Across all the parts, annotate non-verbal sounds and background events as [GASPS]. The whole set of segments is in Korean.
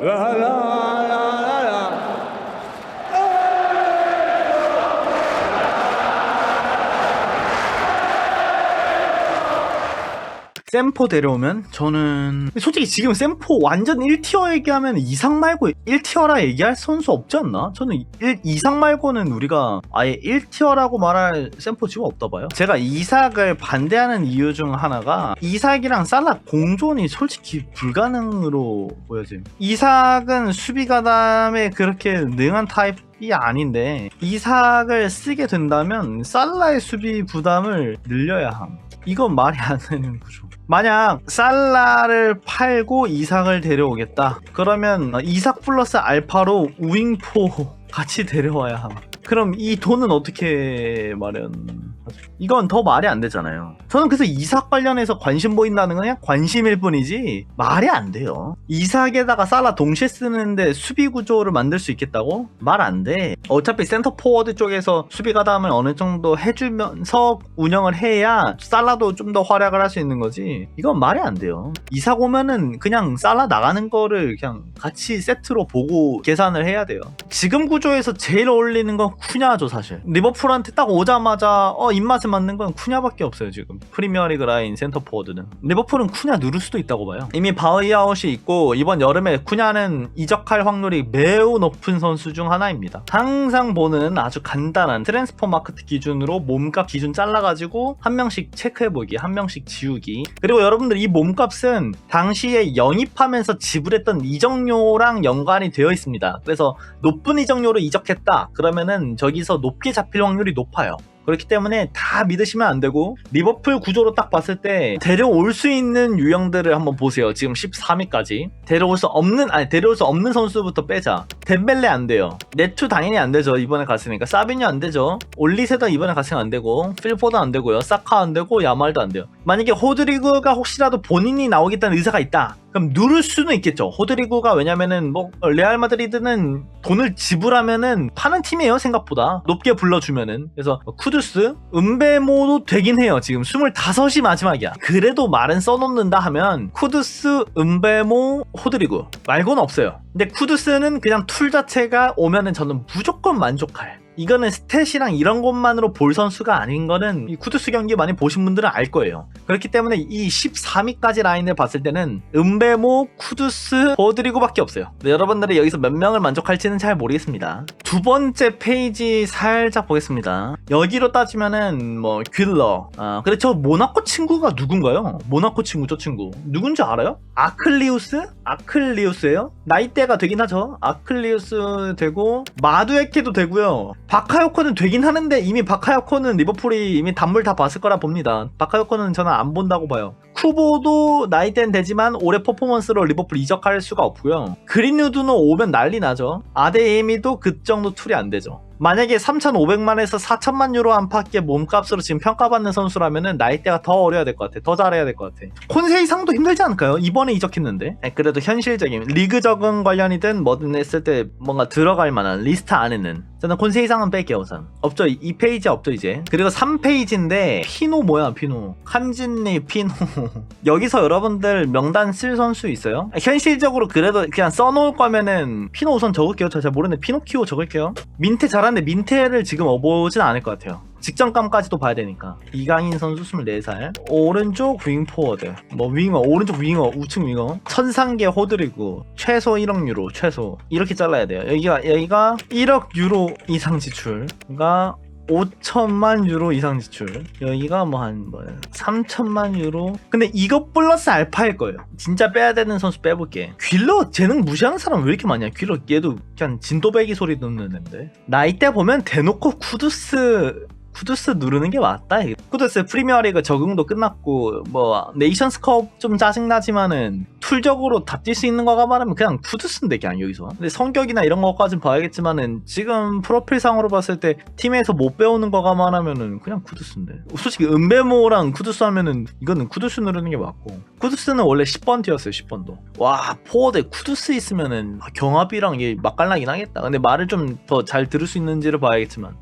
ve helal 샘포 데려오면 저는 솔직히 지금 샘포 완전 1티어 얘기하면 이상 말고 1티어라 얘기할 선수 없지 않나? 저는 1, 이상 말고는 우리가 아예 1티어라고 말할 샘포 지금 없다 봐요. 제가 이삭을 반대하는 이유 중 하나가 이삭이랑 살라 공존이 솔직히 불가능으로 보여짐. 이삭은 수비 가담에 그렇게 능한 타입 이 아닌데 이삭을 쓰게 된다면 살라의 수비 부담을 늘려야 함. 이건 말이 안 되는 구조. 만약 살라를 팔고 이삭을 데려오겠다. 그러면 이삭 플러스 알파로 우잉포 [LAUGHS] 같이 데려와야 함. 그럼 이 돈은 어떻게 마련? 이건 더 말이 안 되잖아요. 저는 그래서 이삭 관련해서 관심 보인다는 건 그냥 관심일 뿐이지 말이 안 돼요. 이삭에다가 살라 동시에 쓰는데 수비 구조를 만들 수 있겠다고? 말 안 돼. 어차피 센터 포워드 쪽에서 수비 가담을 어느 정도 해주면서 운영을 해야 살라도 좀 더 활약을 할 수 있는 거지. 이건 말이 안 돼요. 이삭 오면은 그냥 살라 나가는 거를 그냥 같이 세트로 보고 계산을 해야 돼요. 지금 구조에서 제일 어울리는 건 쿠냐죠 사실. 리버풀한테 딱 오자마자 어 입맛에 맞는 건 쿠냐밖에 없어요 지금. 프리미어리그 라인 센터 포워드는. 리버풀은 쿠냐 누를 수도 있다고 봐요. 이미 바이아웃이 있고 이번 여름에 쿠냐는 이적할 확률이 매우 높은 선수 중 하나입니다. 항상 보는 아주 간단한 트랜스퍼 마크트 기준으로 몸값 기준 잘라가지고 한 명씩 체크해보기, 한 명씩 지우기. 그리고 여러분들 이 몸값은 당시에 영입하면서 지불했던 이적료랑 연관이 되어 있습니다. 그래서 높은 이적료로 이적했다. 그러면은 저기서 높게 잡힐 확률이 높아요. 그렇기 때문에 다 믿으시면 안 되고 리버풀 구조로 딱 봤을 때 데려올 수 있는 유형들을 한번 보세요. 지금 13위까지 데려올 수 없는 아니 데려올 수 없는 선수부터 빼자. 덴벨레 안 돼요. 네투 당연히 안 되죠. 이번에 갔으니까 사비뉴 안 되죠. 올리세도 이번에 갔으면 안 되고 필포도 안 되고요. 사카 안 되고 야말도 안 돼요. 만약에 호드리그가 혹시라도 본인이 나오겠다는 의사가 있다. 그럼 누를 수는 있겠죠. 호드리구가 왜냐면은 뭐 레알 마드리드는 돈을 지불하면은 파는 팀이에요 생각보다 높게 불러주면은 그래서 쿠두스, 은베모도 되긴 해요. 지금 25이 마지막이야. 그래도 말은 써놓는다 하면 쿠두스, 은베모, 호드리구 말고는 없어요. 근데 쿠두스는 그냥 툴 자체가 오면은 저는 무조건 만족할. 이거는 스탯이랑 이런 것만으로 볼 선수가 아닌 거는 이 쿠두스 경기 많이 보신 분들은 알 거예요. 그렇기 때문에 이 13위까지 라인을 봤을 때는 은베모, 쿠두스, 보드리고밖에 없어요. 여러분들이 여기서 몇 명을 만족할지는 잘 모르겠습니다. 두 번째 페이지 살짝 보겠습니다. 여기로 따지면은 뭐 귤러. 아, 근데 저 모나코 친구가 누군가요? 모나코 친구 저 친구 누군지 알아요? 아클리우스? 아클리우스예요? 나이대가 되긴 하죠. 아클리우스 되고 마두에케도 되고요. 바카요코는 되긴 하는데 이미 바카요코는 리버풀이 이미 단물 다 봤을 거라 봅니다. 바카요코는 저는 안 본다고 봐요. 쿠보도 나이대는 되지만 올해 퍼포먼스로 리버풀 이적할 수가 없고요. 그린우드는 오면 난리 나죠. 아데이미도 그 정도 툴이 안 되죠. 만약에 3,500만에서 4천만 유로 안팎의 몸값으로 지금 평가받는 선수라면은 나이대가 더 어려야 될 것 같아. 더 잘해야 될 것 같아. 콘세 이상도 힘들지 않을까요? 이번에 이적했는데. 네, 그래도 현실적인 리그 적응 관련이든 뭐든 했을 때 뭔가 들어갈 만한 리스트 안에는 저는 콘세 이상은 뺄게요 우선. 없죠. 이 페이지 없죠 이제. 그리고 3페이지인데 피노 뭐야 피노. 칸진리 피노. [LAUGHS] 여기서 여러분들 명단 쓸 선수 있어요? 현실적으로 그래도 그냥 써놓을 거면은 피노 우선 적을게요. 저 잘 모르는데 피노키오 적을게요. 민테 잘하 는데 민테를 지금 어보진 않을 것 같아요. 직전감까지도 봐야 되니까. 이강인 선수 24살. 오른쪽 윙 포워드. 뭐 윙어 오른쪽 윙어 우측 윙어. 천상계 호드리고 최소 1억 유로 최소. 이렇게 잘라야 돼요. 여기가 여기가 1억 유로 이상 지출가 5천만 유로 이상 지출. 여기가 뭐 한 뭐 3천만 유로. 근데 이거 플러스 알파일 거예요. 진짜 빼야 되는 선수 빼볼게. 귓러 재능 무시하는 사람 왜 이렇게 많냐? 귓러 얘도 그냥 진도배기 소리 듣는 애인데. 나이대 보면 대놓고 쿠두스 쿠두스 누르는 게 맞다. 쿠두스 프리미어리그 적응도 끝났고 뭐 네이션스컵 좀 짜증나지만은 툴적으로 다 뛸 수 있는 거가 말하면 그냥 쿠두스인데 그냥 여기서. 근데 성격이나 이런 것까진 봐야겠지만은 지금 프로필상으로 봤을 때 팀에서 못 배우는 거가 말하면은 그냥 쿠두스인데. 솔직히 은베모랑 쿠두스 하면은 이거는 쿠두스 누르는 게 맞고. 쿠두스는 원래 10번 티였어요 10번도. 와 포워드에 쿠두스 있으면은 경합이랑 얘 맛깔나긴 하겠다. 근데 말을 좀 더 잘 들을 수 있는지를 봐야겠지만.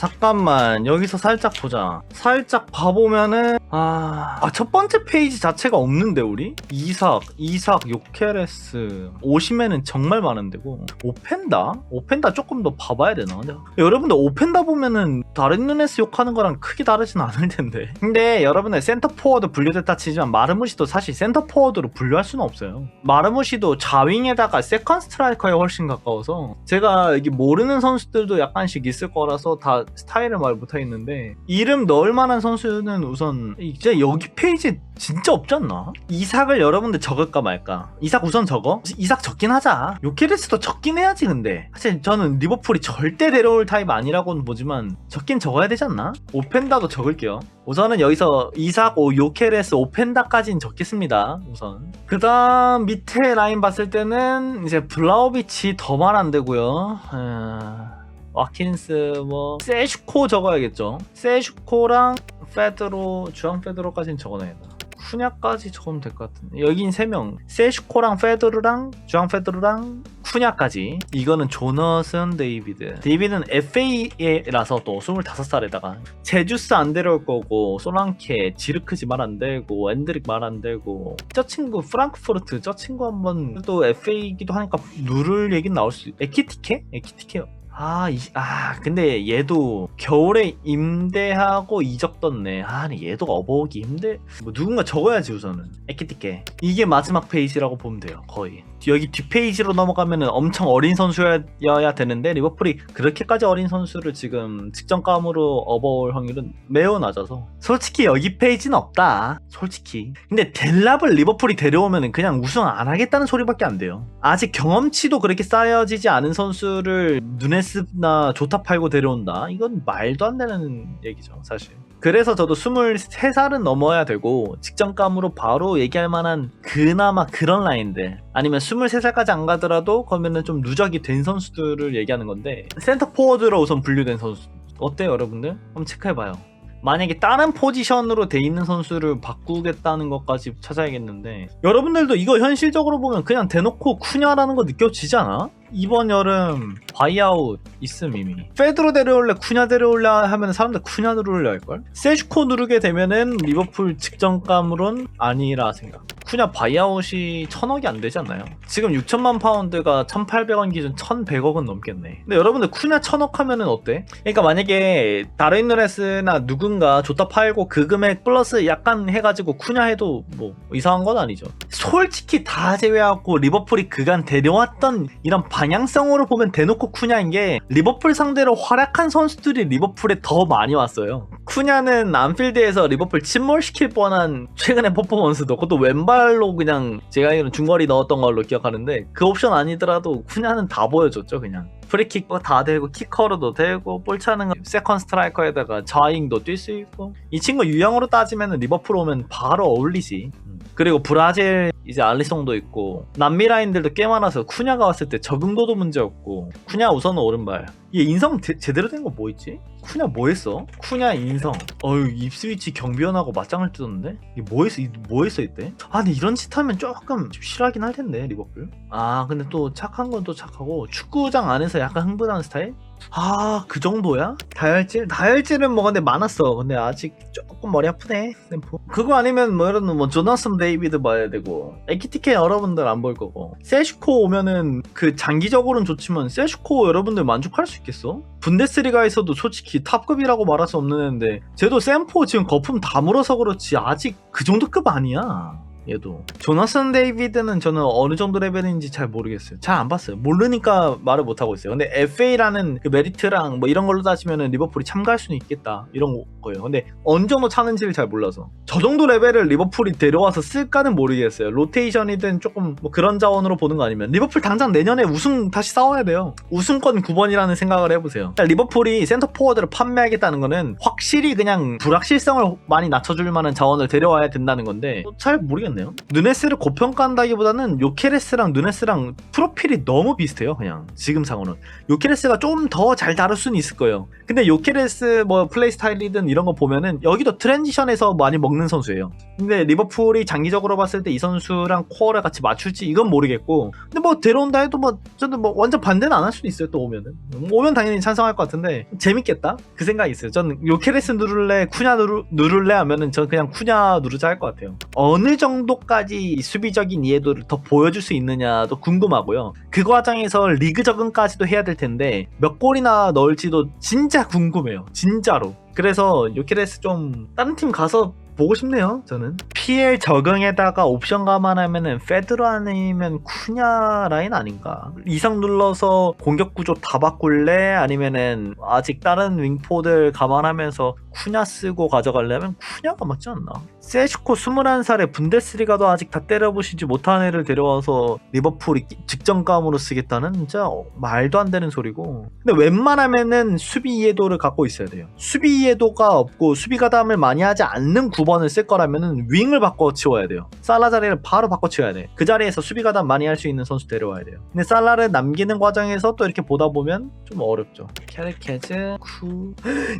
잠깐만 여기서 살짝 보자. 살짝 봐보면은 아, 아, 첫 번째 페이지 자체가 없는데, 우리? 이삭, 이삭, 요케레스. 오시면은 정말 많은데고. 오펜다? 오펜다 조금 더 봐봐야 되나? 근데 여러분들 오펜다 보면은 다른 눈에서 욕하는 거랑 크게 다르진 않을 텐데. 근데 여러분들 센터 포워드 분류됐다 치지만 마르무시도 사실 센터 포워드로 분류할 수는 없어요. 마르무시도 좌윙에다가 세컨 스트라이커에 훨씬 가까워서 제가 여기 모르는 선수들도 약간씩 있을 거라서 다 스타일을 말 못하겠는데 이름 넣을 만한 선수는 우선 이제 여기 페이지 진짜 없지 않나? 이삭을 여러분들 적을까 말까? 이삭 우선 적어? 이삭 적긴 하자. 요케레스도 적긴 해야지 근데. 사실 저는 리버풀이 절대 데려올 타입 아니라고는 보지만 적긴 적어야 되지 않나? 오펜다도 적을게요. 우선은 여기서 이삭, 오, 요케레스, 오펜다까지는 적겠습니다. 우선. 그 다음 밑에 라인 봤을 때는 이제 블라우비치 더 말 안 되고요. 에... 와킨스 뭐 세슈코 적어야겠죠. 세슈코랑 페드로 주앙 페드로까지는 적어놔야겠다. 쿠냐까지 적으면 될 것 같은데. 여긴 3명. 세슈코랑 페드로랑 주앙 페드로랑 쿠냐까지. 이거는 조너슨 데이비드. 데이비드는 FA라서 또 25살에다가. 제주스 안 데려올 거고 소랑케 지르크지 말 안 되고 엔드릭 말 안 되고. 저 친구 프랑크푸르트 저 친구 한번 또 FA이기도 하니까 누를 얘기 나올 수 에키티케? 에키티케 아, 이, 아, 근데 얘도 겨울에 임대하고 떴네. 아, 근데 얘도 어버기 힘들. 뭐 누군가 적어야지 우선은. 에키티케. 이게 마지막 페이지라고 보면 돼요. 거의. 여기 뒷페이지로 넘어가면은 엄청 어린 선수여야 되는데 리버풀이 그렇게까지 어린 선수를 지금 직전감으로 업어올 확률은 매우 낮아서 솔직히 여기 페이지는 없다. 솔직히. 근데 델랍을 리버풀이 데려오면은 그냥 우승 안 하겠다는 소리밖에 안 돼요. 아직 경험치도 그렇게 쌓여지지 않은 선수를 누네스나 조타 팔고 데려온다. 이건 말도 안 되는 얘기죠, 사실. 그래서 저도 23살은 넘어야 되고 직전감으로 바로 얘기할 만한 그나마 그런 라인들 아니면 23살까지 안 가더라도 그러면은 좀 누적이 된 선수들을 얘기하는 건데 센터 포워드로 우선 분류된 선수 어때요 여러분들? 한번 체크해봐요 만약에 다른 포지션으로 돼 있는 선수를 바꾸겠다는 것까지 찾아야겠는데 여러분들도 이거 현실적으로 보면 그냥 대놓고 쿠냐라는 거 느껴지지 않아? 이번 여름 바이아웃 있음 이미. 페드로 데려올래 쿠냐 데려올래 하면 사람들 쿠냐 누르려 할걸? 세슈코 누르게 되면은 리버풀 직전감으론 아니라 생각 쿠냐 바이아웃이 천억이 안 되지 않나요? 지금 6천만 파운드가 1,800원 기준 1,100억은 넘겠네 근데 여러분들 쿠냐 천억 하면은 어때? 그러니까 만약에 다른 누레스나 누군가 줬다 팔고 그 금액 플러스 약간 해가지고 쿠냐 해도 뭐 이상한 건 아니죠 솔직히 다 제외하고 리버풀이 그간 데려왔던 이런 방향성으로 보면 대놓고 쿠냐인 게 리버풀 상대로 활약한 선수들이 리버풀에 더 많이 왔어요. 쿠냐는 안필드에서 리버풀 침몰시킬 뻔한 최근의 퍼포먼스도 그것도 왼발 로 그냥 제가 알기로는 중거리 넣었던 걸로 기억하는데 그 옵션 아니더라도 쿠냐는 다 보여줬죠 그냥. 프리킥 다 되고 키커로도 되고 볼 차는 거 세컨 스트라이커에다가 좌잉도 뛸 수 있고. 이 친구 유형으로 따지면 리버풀 오면 바로 어울리지. 그리고 브라질 이제 알리송도 있고 남미 라인들도 꽤 많아서 쿠냐가 왔을 때 적응도도 문제 없고 쿠냐 우선 오른발 얘 인성 제, 제대로 된 거 뭐 있지? 쿠냐 뭐 했어? 쿠냐 인성 어휴 입스위치 경비원하고 맞짱을 뜨던데? 이게 뭐 했어? 이- 뭐 했어 이때? 아 근데 이런 짓 하면 조금 좀 싫어하긴 할 텐데 리버풀 아 근데 또 착한 건 또 착하고 축구장 안에서 약간 흥분하는 스타일? 아, 그 정도야? 다혈질? 다혈질은 뭐 근데 많았어. 근데 아직 조금 머리 아프네. 템포. 그거 아니면 뭐 이런 뭐 조나슨 데이비드 봐야 되고 에키티케 여러분들 안 볼 거고 세슈코 오면은 그 장기적으로는 좋지만 세슈코 여러분들 만족할 수 있겠어? 분데스리가에서도 솔직히 탑급이라고 말할 수 없는 애인데 쟤도 샘포 지금 거품 다 물어서 그렇지 아직 그 정도 급 아니야. 얘도 조나선 데이비드는 저는 어느 정도 레벨인지 잘 모르겠어요. 잘 안 봤어요. 모르니까 말을 못 하고 있어요. 근데 FA라는 그 메리트랑 뭐 이런 걸로 따지면은 리버풀이 참가할 수는 있겠다 이런 거예요. 근데 어느 정도 차는지를 잘 몰라서 저 정도 레벨을 리버풀이 데려와서 쓸까는 모르겠어요. 로테이션이든 조금 뭐 그런 자원으로 보는 거 아니면 리버풀 당장 내년에 우승 다시 싸워야 돼요. 우승권 9번이라는 생각을 해보세요. 리버풀이 센터 포워드를 판매하겠다는 거는 확실히 그냥 불확실성을 많이 낮춰줄 만한 자원을 데려와야 된다는 건데 어, 잘 모르겠네. 않네요. 누네스를 고평가한다기보다는 요케레스랑 누네스랑 프로필이 너무 비슷해요. 그냥 지금 상으로는 요케레스가 좀 더 잘 다룰 수는 있을 거예요. 근데 요케레스 뭐 플레이 스타일이든 이런 거 보면은 여기도 트랜지션에서 많이 먹는 선수예요. 근데 리버풀이 장기적으로 봤을 때 이 선수랑 코어를 같이 맞출지 이건 모르겠고 근데 뭐 데려온다 해도 뭐 저는 뭐 완전 반대는 안 할 수도 있어요 또 오면은 오면 당연히 찬성할 것 같은데 재밌겠다 그 생각이 있어요 저는 요케레스 누를래 쿠냐 누르, 누를래 하면은 전 그냥 쿠냐 누르자 할 것 같아요 어느 정도 까지 수비적인 이해도를 더 보여줄 수 있느냐도 궁금하고요. 그 과정에서 리그 적응까지도 해야 될 텐데 몇 골이나 넣을지도 진짜 궁금해요. 진짜로. 그래서 요케레스 좀 다른 팀 가서 보고 싶네요 저는. PL 적응에다가 옵션 감안하면은 페드로 아니면 쿠냐 라인 아닌가? 이상 눌러서 공격 구조 다 바꿀래? 아니면은 아직 다른 윙포들 감안하면서 쿠냐 쓰고 가져갈려면 쿠냐가 맞지 않나? 세슈코 21살에 분데스리가도 아직 다 때려보시지 못한 애를 데려와서 리버풀이 직전감으로 쓰겠다는 진짜 어, 말도 안 되는 소리고. 근데 웬만하면은 수비 이해도를 갖고 있어야 돼요. 수비 이해도가 없고 수비 가담을 많이 하지 않는 9번 을 쓸 거라면은 윙을 바꿔 치워야 돼요. 살라 자리를 바로 바꿔 치워야 돼 그 자리에서 수비 가담 많이 할 수 있는 선수 데려와야 돼요. 근데 살라를 남기는 과정에서 또 이렇게 보다 보면 좀 어렵죠. 캐르케즈 쿠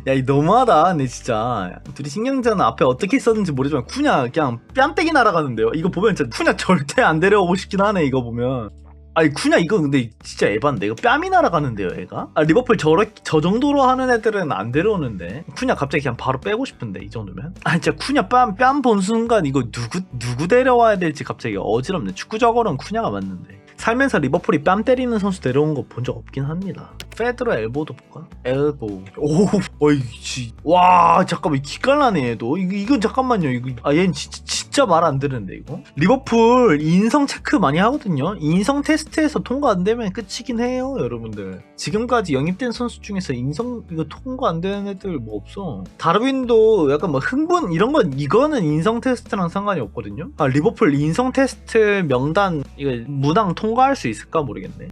야 이 [GASPS] 너무하다. 근데 진짜. 둘이 신경전 앞에 어떻게 썼는지 모르지만 쿠냐 그냥 뺨때기 날아가는데요. 이거 보면 진짜 쿠냐 절대 안 데려오고 싶긴 하네 이거 보면 아니 쿠냐 이거 근데 진짜 에반데. 이거 뺨이 날아가는데요 애가? 아, 리버풀 저렇 저 정도로 하는 애들은 안 데려오는데. 쿠냐 갑자기 그냥 바로 빼고 싶은데 이 정도면? 아 진짜 쿠냐 뺨 뺨 본 순간 이거 누구 누구 데려와야 될지 갑자기 어지럽네. 축구적으로는 쿠냐가 맞는데 살면서 리버풀이 뺨 때리는 선수 데려온 거 본 적 없긴 합니다. 페드로 엘보도 볼까? 엘보. 오, 어이씨. 와, 잠깐만, 기깔나네, 얘도. 이거, 이건 잠깐만요. 이거, 아, 얘는 진짜, 진짜 말안 되는데, 이거? 리버풀 인성 체크 많이 하거든요? 인성 테스트에서 통과 안 되면 끝이긴 해요, 여러분들. 지금까지 영입된 선수 중에서 인성, 이거 통과 안 되는 애들 뭐 없어. 다르윈도 약간 뭐 흥분, 이런 건, 이거는 인성 테스트랑 상관이 없거든요? 아, 리버풀 인성 테스트 명단, 이거 무당 통과할 수 있을까 모르겠네.